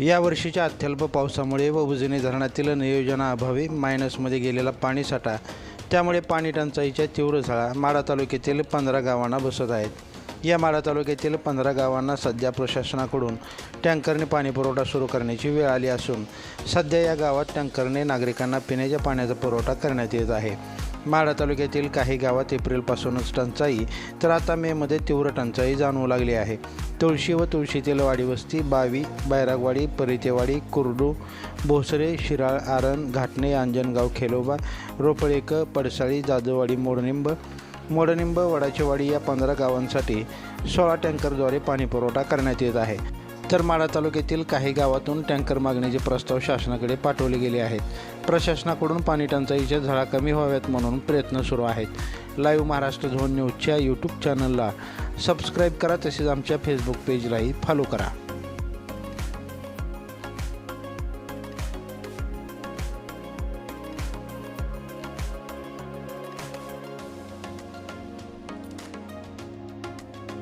या वर्षीच्या अत्यल्प पावसामुळे व उजनी धरणातील नियोजनाअभावी मायनसमध्ये गेलेला पाणीसाठा त्यामुळे पाणी टंचाईच्या तीव्र झळा माढा तालुक्यातील पंधरा गावांना बसत आहेत. या माढा तालुक्यातील पंधरा गावांना सध्या प्रशासनाकडून टँकरने पाणीपुरवठा सुरू करण्याची वेळ आली असून सध्या या गावात टँकरने नागरिकांना पिण्याच्या पाण्याचा पुरवठा करण्यात येत आहे. माढा तालुक्यातील काही गावात एप्रिलपासूनच टंचाई तर आता मेमध्ये तीव्र टंचाई जाणवू लागली आहे. तुळशी व तुळशीतील वाडी वस्ती बावी बैरागवाडी परितेवाडी कुर्डू भोसरे शिराळ आरण घाटणे अंजनगाव खेलोबा रोपळेक पडसाळी जाधववाडी मोडनिंब मोडनिंब वडाचेवाडी या पंधरा गावांसाठी सोळा टँकरद्वारे पाणीपुरवठा करण्यात येत आहे. तर माढा तालुक्यातील काही गावातून टँकर मागण्याचे प्रस्ताव शासनाकडे पाठवले गेले आहेत. प्रशासनाकडून पाणी टंचाईच्या झळा कमी व्हाव्यात म्हणून प्रयत्न सुरू आहेत. लाईव्ह महाराष्ट्र झोन न्यूजच्या यूट्यूब चॅनलला सबस्क्राईब करा तसेच आमच्या फेसबुक पेजलाही फॉलो करा.